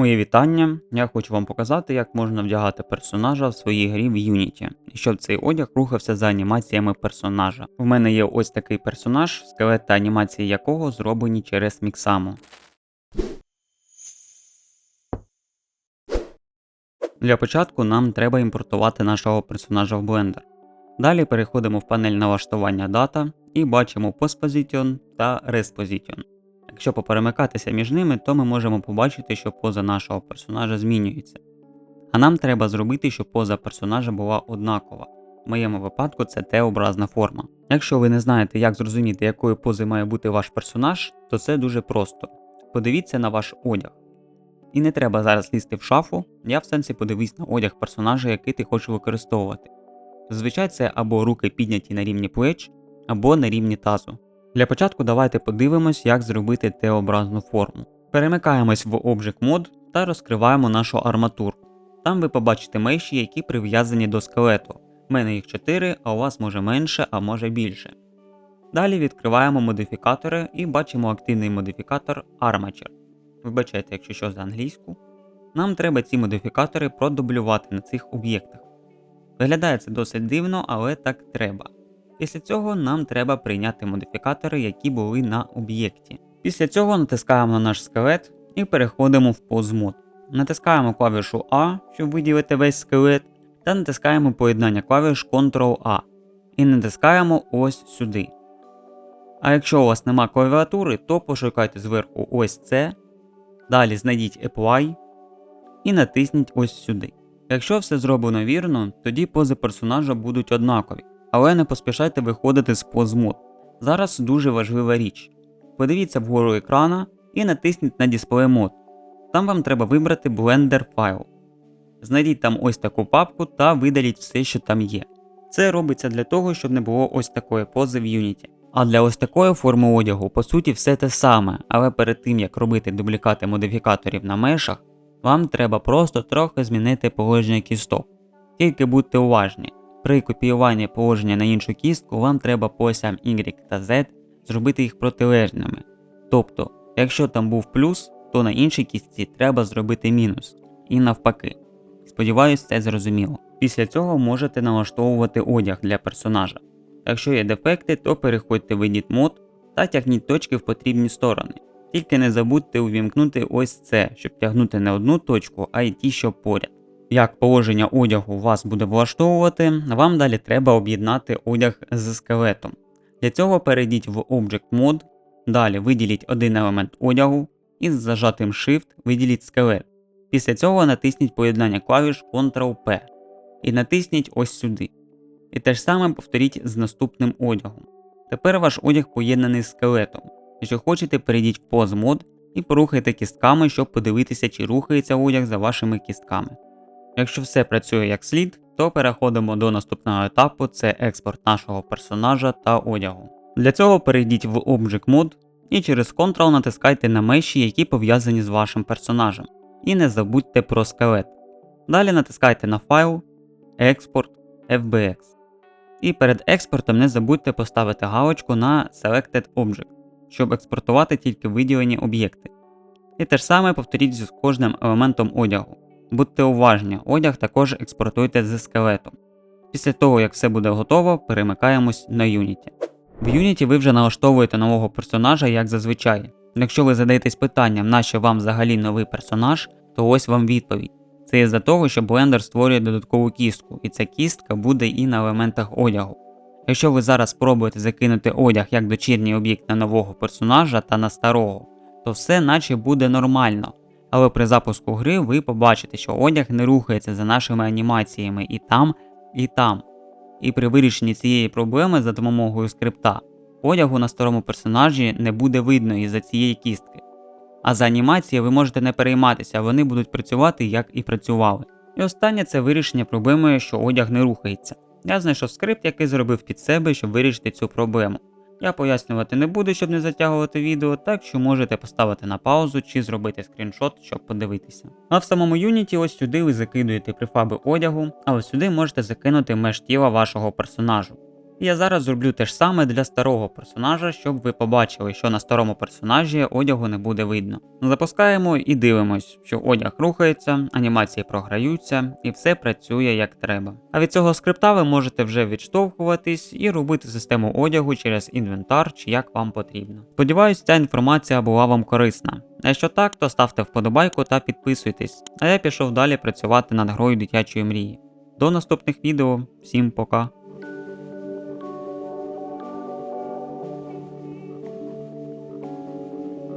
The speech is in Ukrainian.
Моє вітання. Я хочу вам показати, як можна вдягати персонажа в своїй грі в Unity, щоб цей одяг рухався за анімаціями персонажа. У мене є ось такий персонаж, скелет та анімації якого зроблені через Міксаму. Для початку нам треба імпортувати нашого персонажа в Blender. Далі переходимо в панель налаштування дата і бачимо Post Position та Rest Position. Якщо поперемикатися між ними, то ми можемо побачити, що поза нашого персонажа змінюється. А нам треба зробити, щоб поза персонажа була однакова. В моєму випадку це Т-образна форма. Якщо ви не знаєте, як зрозуміти, якої пози має бути ваш персонаж, то це дуже просто. Подивіться на ваш одяг. І не треба зараз лізти в шафу, я в сенсі подивись на одяг персонажа, який ти хочеш використовувати. Зазвичай це або руки підняті на рівні плеч, або на рівні тазу. Для початку давайте подивимось, як зробити Т-образну форму. Перемикаємось в Object Mode та розкриваємо нашу арматуру. Там ви побачите меші, які прив'язані до скелету. У мене їх 4, а у вас може менше, а може більше. Далі відкриваємо модифікатори і бачимо активний модифікатор Armature. Вибачайте, якщо що за англійську. Нам треба ці модифікатори продублювати на цих об'єктах. Виглядає це досить дивно, але так треба. Після цього нам треба прийняти модифікатори, які були на об'єкті. Після цього натискаємо на наш скелет і переходимо в Mode. Натискаємо клавішу A, щоб виділити весь скелет, та натискаємо поєднання клавіш Ctrl-A. І натискаємо ось сюди. А якщо у вас нема клавіатури, то пошукайте зверху ось це. Далі знайдіть Apply і натисніть ось сюди. Якщо все зроблено вірно, тоді пози персонажа будуть однакові. Але не поспішайте виходити з позмод. Зараз дуже важлива річ. Подивіться вгору екрана і натисніть на Display Mode. Там вам треба вибрати Blender файл. Знайдіть там ось таку папку та видаліть все, що там є. Це робиться для того, щоб не було ось такої пози в Unity. А для ось такої форми одягу, по суті, все те саме, але перед тим як робити дублікати модифікаторів на мешах, вам треба просто трохи змінити положення кісток. Тільки будьте уважні. При копіюванні положення на іншу кістку вам треба по осям Y та Z зробити їх протилежними. Тобто, якщо там був плюс, то на іншій кістці треба зробити мінус. І навпаки. Сподіваюсь, це зрозуміло. Після цього можете налаштовувати одяг для персонажа. Якщо є дефекти, то переходьте в Edit Mode та тягніть точки в потрібні сторони. Тільки не забудьте увімкнути ось це, щоб тягнути не одну точку, а й ті, що поряд. Як положення одягу вас буде влаштовувати, вам далі треба об'єднати одяг з скелетом. Для цього перейдіть в Object Mode, далі виділіть один елемент одягу і з зажатим Shift виділіть скелет. Після цього натисніть поєднання клавіш Ctrl-P і натисніть ось сюди. І те ж саме повторіть з наступним одягом. Тепер ваш одяг поєднаний з скелетом. Якщо хочете, перейдіть в Pose Mode і порухайте кістками, щоб подивитися, чи рухається одяг за вашими кістками. Якщо все працює як слід, то переходимо до наступного етапу це експорт нашого персонажа та одягу. Для цього перейдіть в Object Mode і через Ctrl натискайте на меші, які пов'язані з вашим персонажем. І не забудьте про скелет. Далі натискайте на файл, Експорт, FBX. І перед експортом не забудьте поставити галочку на Selected Object, щоб експортувати тільки виділені об'єкти. І те ж саме повторіть з кожним елементом одягу. Будьте уважні, одяг також експортуйте зі скелетом. Після того, як все буде готово, перемикаємось на Unity. В Unity ви вже налаштовуєте нового персонажа, як зазвичай. Якщо ви задаєтесь питанням, нащо вам взагалі новий персонаж, то ось вам відповідь. Це із-за того, що Blender створює додаткову кістку, і ця кістка буде і на елементах одягу. Якщо ви зараз спробуєте закинути одяг як дочірній об'єкт на нового персонажа та на старого, то все наче буде нормально. Але при запуску гри ви побачите, що одяг не рухається за нашими анімаціями і там, і там. І при вирішенні цієї проблеми за допомогою скрипта, одягу на старому персонажі не буде видно із-за цієї кістки. А за анімації ви можете не перейматися, вони будуть працювати як і працювали. І останнє це вирішення проблеми, що одяг не рухається. Я знайшов скрипт, який зробив під себе, щоб вирішити цю проблему. Я пояснювати не буду, щоб не затягувати відео, так що можете поставити на паузу чи зробити скріншот, щоб подивитися. А в самому Unity ось сюди ви закидуєте префаби одягу, а ось сюди можете закинути меж тіла вашого персонажу. Я зараз зроблю те ж саме для старого персонажа, щоб ви побачили, що на старому персонажі одягу не буде видно. Запускаємо і дивимось, що одяг рухається, анімації програються і все працює як треба. А від цього скрипта ви можете вже відштовхуватись і робити систему одягу через інвентар чи як вам потрібно. Сподіваюсь, ця інформація була вам корисна. А якщо так, то ставте вподобайку та підписуйтесь. А я пішов далі працювати над грою дитячої мрії. До наступних відео, всім пока!